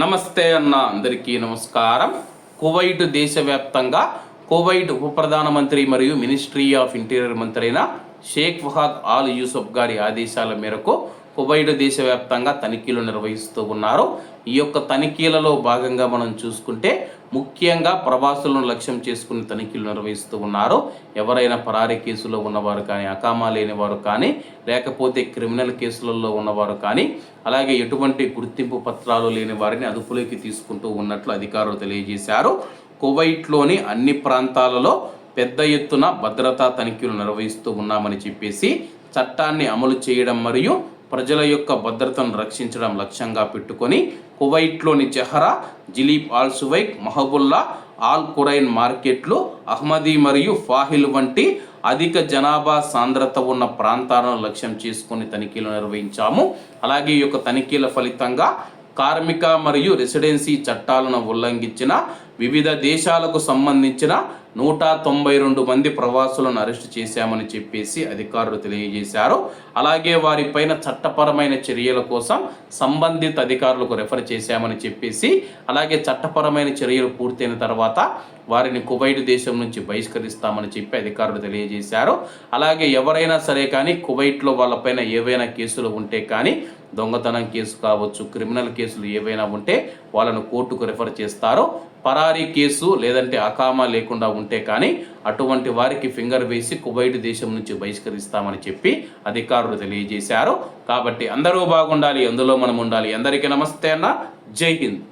నమస్తే అన్న అందరికీ నమస్కారం. కువైట్ దేశవ్యాప్తంగా కువైట్ ఉప ప్రధానమంత్రి మరియు మినిస్ట్రీ ఆఫ్ ఇంటీరియర్ మంత్రి అయిన షేక్ ఫహాద్ ఆల్ యూసఫ్ గారి ఆదేశాల మేరకు కువైట్ దేశవ్యాప్తంగా తనిఖీలు నిర్వహిస్తూ ఉన్నారు. ఈ యొక్క తనిఖీలలో భాగంగా మనం చూసుకుంటే ముఖ్యంగా ప్రవాసులను లక్ష్యం చేసుకుని తనిఖీలు నిర్వహిస్తూ ఉన్నారు. ఎవరైనా పరారీ కేసులో ఉన్నవారు కానీ అకామా లేనివారు కానీ లేకపోతే క్రిమినల్ కేసులలో ఉన్నవారు కానీ అలాగే ఎటువంటి గుర్తింపు పత్రాలు లేని వారిని అదుపులోకి తీసుకుంటూ ఉన్నట్లు అధికారులు తెలియజేశారు. కువైట్లోని అన్ని ప్రాంతాలలో పెద్ద ఎత్తున భద్రతా తనిఖీలు నిర్వహిస్తూ ఉన్నామని చెప్పేసి చట్టాన్ని అమలు చేయడం మరియు ప్రజల యొక్క భద్రతను రక్షించడం లక్ష్యంగా పెట్టుకొని కువైట్లోని Jahra Jleeb Al Shuwaikh Mahboula Al Qurain మార్కెట్లు అహ్మదీ మరియు ఫాహిల్ వంటి అధిక జనాభా సాంద్రత ఉన్న ప్రాంతాలను లక్ష్యం చేసుకుని తనిఖీలు నిర్వహించాము. అలాగే ఈ యొక్క తనిఖీల ఫలితంగా కార్మిక మరియు రెసిడెన్సీ చట్టాలను ఉల్లంఘించిన వివిధ దేశాలకు సంబంధించిన నూట తొంభై రెండు మంది ప్రవాసులను అరెస్టు చేశామని చెప్పేసి అధికారులు తెలియజేశారు. అలాగే వారిపైన చట్టపరమైన చర్యల కోసం సంబంధిత అధికారులకు రెఫర్ చేశామని చెప్పేసి అలాగే చట్టపరమైన చర్యలు పూర్తయిన తర్వాత వారిని కువైట్ దేశం నుంచి బహిష్కరిస్తామని చెప్పి అధికారులు తెలియజేశారు. అలాగే ఎవరైనా సరే కానీ కువైట్లో వాళ్ళపైన ఏవైనా కేసులు ఉంటే కానీ దొంగతనం కేసు కావచ్చు క్రిమినల్ కేసులు ఏవైనా ఉంటే వాళ్ళను కోర్టుకు రెఫర్ చేస్తారో. పరారీ కేసు లేదంటే అకామా లేకుండా ఉంటే కానీ అటువంటి వారికి ఫింగర్ వేసి కువైట్ దేశం నుంచి బహిష్కరిస్తామని చెప్పి అధికారులు తెలియజేశారు. కాబట్టి అందరూ బాగుండాలి అందులో మనం ఉండాలి. అందరికీ నమస్తే అన్న. జై హింద్.